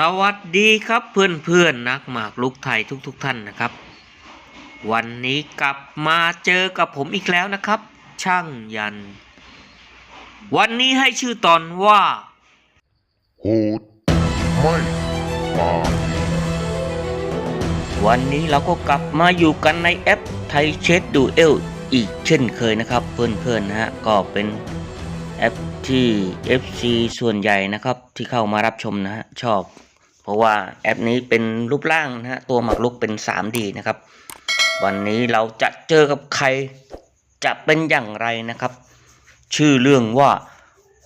สวัสดีครับเพื่อนๆนักหมากลุกไทยทุกๆทท่านนะครับ วันนี้กลับมาเจอกับผมอีกแล้วนะครับ ช่างยัน วันนี้ให้ชื่อตอนว่าโหดไม่ปาดวันนี้เราก็กลับมาอยู่กันในแอปไทยเชดดูเอลอีกเช่นเคยนะครับ เพื่อนๆนะฮะก็เป็นแอปที่ FC ส่วนใหญ่นะครับที่เข้ามารับชมนะฮะชอบ เพราะว่าแอปนี้เป็นรูปร่างนะฮะตัวหมากรุกเป็น 3D นะครับ วันนี้เราจะเจอกับใครจะเป็นอย่างไรนะครับ ชื่อเรื่องว่า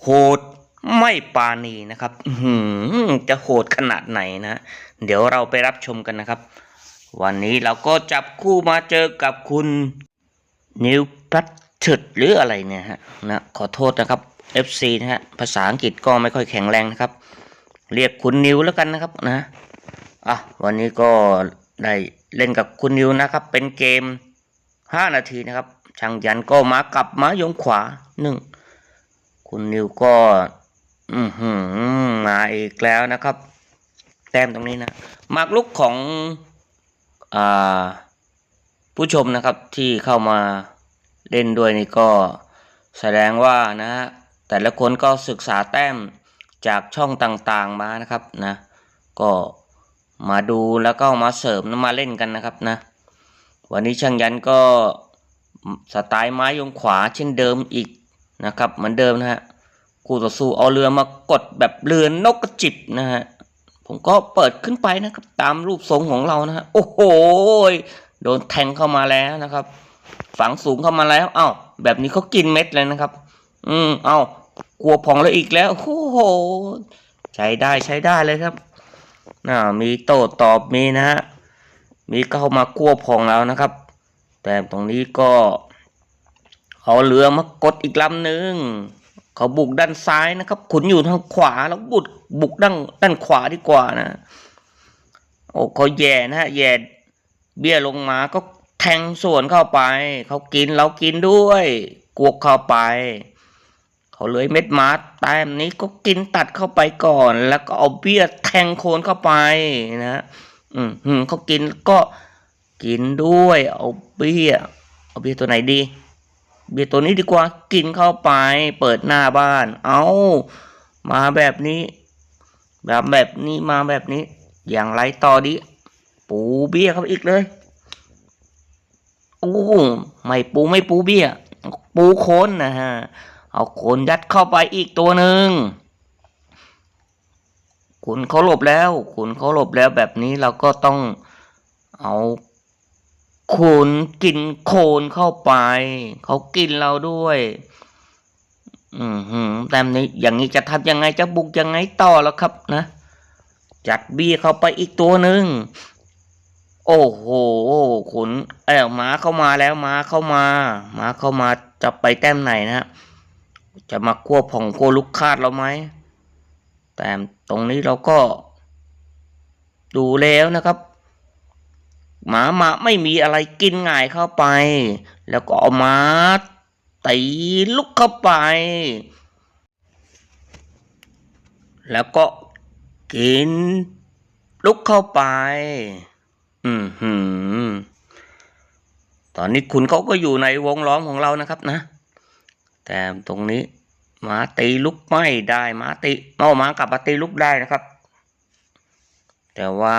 โหดไม่ปาณีนะครับหืจะโหดขนาดไหนนะ เดี๋ยวเราไปรับชมกันนะครับ วันนี้เราก็จับคู่มาเจอกับคุณนิวพัชดหรืออะไรเนี่ยฮะนะขอโทษนะครับ FC นะฮะภาษาอังกฤษก็ไม่ค่อยแข็งแรงนะครับ เรียกคุณนิวแล้วกันนะครับนะอะวันนี้ก็ได้เล่นกับคุณนิวนะครับ เป็นเกม 5 นาทีนะครับช่างยันก็มากลับมายงขวาหนึ่งคุณนิวก็อือหือมาอีกแล้วนะครับ แต้มตรงนี้นะหมากลุกของอ่าผู้ชมนะครับที่เข้ามาเล่นด้วยนี่ก็แสดงว่านะฮะแต่ละคนก็ศึกษาแต้ม จากช่องต่างๆมานะครับนะก็มาดูแล้วก็มาเสริมมาเล่นกันนะครับนะวันนี้ช่างยันก็สไตล์ไม้ยงขวาเช่นเดิมอีกนะครับเหมือนเดิมนะฮะคู่ต่อสู้เอาเรือมากดแบบเรือนกกระจิบนะฮะผมก็เปิดขึ้นไปนะครับตามรูปทรงของเรานะฮะโอ้โหโดนแทงเข้ามาแล้วนะครับ ฝังสูงเข้ามาแล้วเอ้าแบบนี้เขากินเม็ดเลยนะครับ อืมเอ้า กลัวพองแล้วอีกแล้วโอ้โหใช้ได้ใช้ได้เลยครับน่ามีโต้ตอบมีนะฮะมีเข้ามากลัวพองแล้วนะครับ แต่ตรงนี้ก็เอาเรือมากดอีกลำหนึ่งเขาบุกด้านซ้ายนะครับ ขุนอยู่ทางขวาแล้วบุกบุกด้านด้านขวาดีกว่านะโอ้เขาแย่นะฮะแย่เบี้ยลงมาก็แทงสวนเข้าไป เขากินเรากินด้วย กวกเข้าไป เขาเลยเม็ดมาแต้มนี้ก็กินตัดเข้าไปก่อน แล้วก็เอาเบี้ยแทงโคนเข้าไปนะอืมหืมเขากินก็กินด้วย เอาเบี้ย เอาเบี้ยตัวไหนดี เบี้ยตัวนี้ดีกว่ากินเข้าไป เปิดหน้าบ้าน เอามาแบบนี้ แบบแบบนี้มาแบบนี้ อย่างไรต่อดี ปูเบี้ยเข้าอีกเลยโอ้ไม่ปูไม่ปูเบี้ย ปูโคนนะฮะ เอาโคนยัดเข้าไปอีกตัวหนึ่งขุนเขาหลบแล้ว ขุนเขาหลบแล้วแบบนี้เราก็ต้องเอาขุนกินโคนเข้าไป เขากินเราด้วย อืมหืมแต่นี้อย่างนี้จะทำยังไงจะบุกยังไงต่อแล้วครับนะ จัดเบี้ยเข้าไปอีกตัวหนึ่งโอ้โหขุนเอ้ยม้าเข้ามาแล้วม้าเข้ามาม้าเข้ามาจะไปแต้มไหนนะฮะ จะมาควบผ่องโกลุกคาดเราไหม แต่ตรงนี้เราก็ ดูแล้วนะครับ หมามาไม่มีอะไรกินง่ายเข้าไป แล้วก็เอามาตีลุกเข้าไป แล้วก็กินลุกเข้าไป อืมหืมตอนนี้คุณเขาก็อยู่ในวงล้อมของเรานะครับนะ แต่ตรงนี้หมาตีลุกไม่ได้หมาตีเอาหมากลับมาตีลุกได้นะครับ แต่ว่า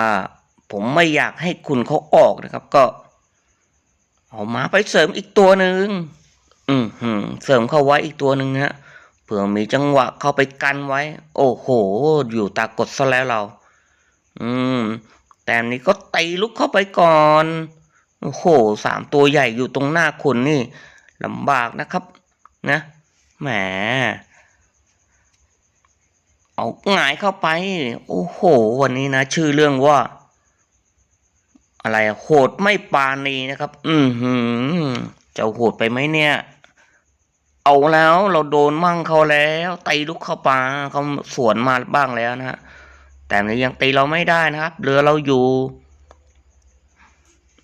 ผมไม่อยากให้คุณเขาออกนะครับ ก็เอาหมาไปเสริมอีกตัวหนึ่งอืมเสริมเข้าไว้อีกตัวหนึ่งนะเผื่อมีจังหวะเข้าไปกันไว้ โอ้โห อยู่ตากดซะแล้วเรา อืม แต่นนี้ก็ตีลุกเข้าไปก่อน โอ้โหสามตัวใหญ่อยู่ตรงหน้าคุณนี่ลำบากนะครับ นะแหมเอาหงายเข้าไป โอ้โห วันนี้นะ ชื่อเรื่องว่า อะไรโหดไม่ปาณีนะครับ อือหือจะโหดไปไหมเนี่ย เอาแล้วเราโดนมั่งเขาแล้วตีลุกเข้าปาเขาสวนมาบ้างแล้วนะฮะแต่ยังตีเราไม่ได้นะครับเรือเราอยู่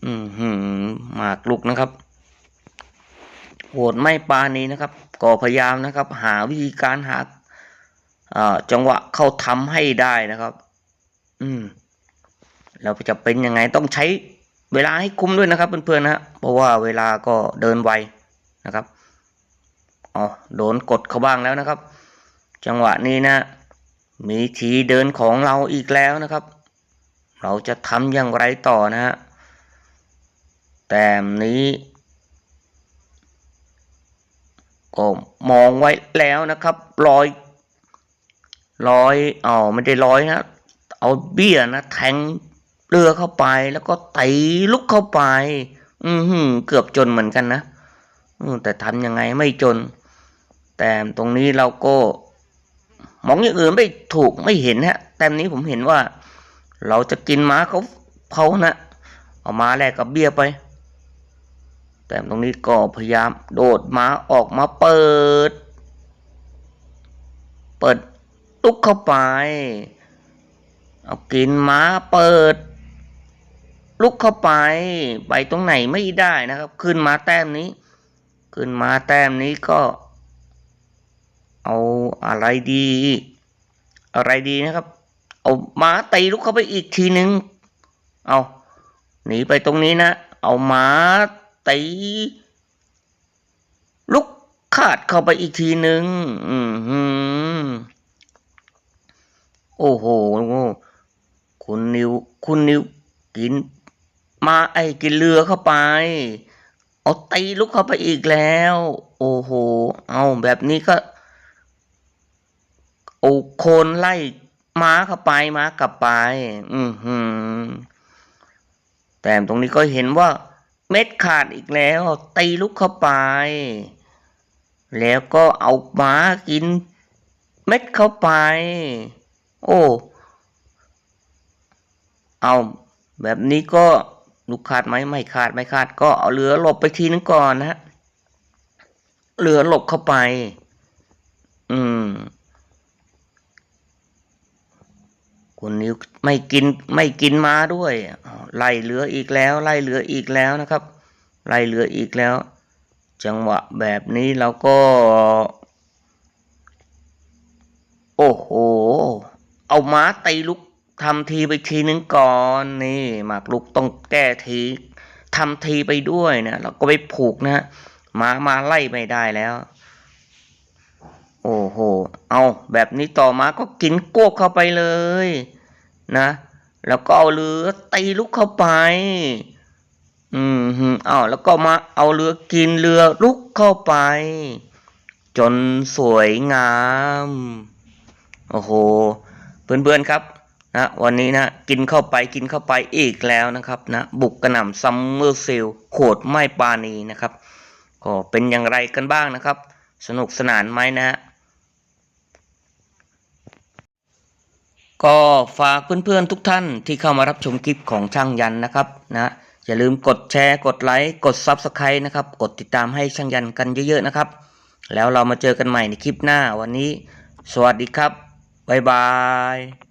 อืมหืมหมากลุกนะครับ โหดไม่ปานีนะครับ ก็พยายามนะครับ หาวิธีการหาจังหวะเข้าทำให้ได้นะครับ อืมเราจะเป็นยังไงต้องใช้เวลาให้คุ้มด้วยนะครับเพื่อนๆนะฮะเพราะว่าเวลาก็เดินไวนะครับอ๋อโดนกดเขาบ้างแล้วนะครับ จังหวะนี้นะ มีทีเดินของเราอีกแล้วนะครับ เราจะทำอย่างไรต่อนะฮะแต้มนี้ ก็มองไว้แล้วนะครับรอยรอยอ๋อไม่ได้รอยนะเอาเบี้ยนะแทงเรือเข้าไปแล้วก็ไตลุกเข้าไป อือหือเกือบจนเหมือนกันนะแต่ทำยังไงไม่จน แต่ตรงนี้เราก็มองอย่างอื่นไม่ถูกไม่เห็นฮะแต้มนี้ผมเห็นว่า เราจะกินม้าเขาเขานะเอามาแลกกับเบี้ยไป แต่ตรงนี้ก็พยายามโดดมาออกมาเปิด เปิดลุกเข้าไป เอากินม้าเปิด ลุกเข้าไป ไปตรงไหนไม่ได้นะครับ ขึ้นมาแต้มนี้ ขึ้นมาแต้มนี้ก็ เอาอะไรดี อะไรดีนะครับ เอาม้าตีลุกเข้าไปอีกทีนึง เอาหนีไปตรงนี้นะ เอาม้า ตีลุกขาดเข้าไปอีกทีหนึ่งอืมโอ้โห คุณนิว คุณนิวกิน มาไอ้กินเรือเข้าไป เอาตีลุกเข้าไปอีกแล้ว โอ้โห เอาแบบนี้ก็โอ้โคนไล่ม้าเข้าไปม้ากลับไป อือหือแต่ตรงนี้ก็เห็นว่า เม็ดขาดอีกแล้ว ตีลุกเข้าไป แล้วก็เอาหมากิน เม็ดเข้าไป โอ้ เอาแบบนี้ก็ลูกขาดไหมไม่ขาดไม่ขาด ก็เอาเรือหลบไปทีนึงก่อนนะฮะเรือหลบเข้าไป อืมคุณนิวไม่กินไม่กินม้าด้วยอ ไล่เรืออีกแล้วไล่เรืออีกแล้วนะครับ ไล่เรืออีกแล้ว จังหวะแบบนี้เราก็ โอ้โห เอาม้าตีลุกทำทีไปทีนึงก่อนนี่หมากลุกต้องแก้ทีทำทีไปด้วยนะแล้วก็ไปผูกนะม้ามาไล่ไม่ได้แล้วโอ้โห เอาแบบนี้ต่อมาก็กินกวกเข้าไปเลย นะ แล้วก็เอาเรือตีลุกเข้าไป อืมฮึอ้าวแล้วก็มาเอาเรือกินเรือลุกเข้าไป จนสวยงาม โอ้โห เพื่อนๆครับนะวันนี้นะกินเข้าไปกินเข้าไปอีกแล้วนะครับนะบุกกระหน่ำซัมเมอร์เซลโขดไม่ปานีนะครับ ก็เป็นอย่างไรกันบ้างนะครับ สนุกสนานไหมนะฮะ ก็ฝากเพื่อนๆทุกท่านที่เข้ามารับชมคลิปของช่างยันนะครับนะอย่าลืมกดแชร์กดไลค์กด Subscribe นะครับ กดติดตามให้ช่างยันกันเยอะๆนะครับ แล้วเรามาเจอกันใหม่ในคลิปหน้าวันนี้ สวัสดีครับบ๊ายบาย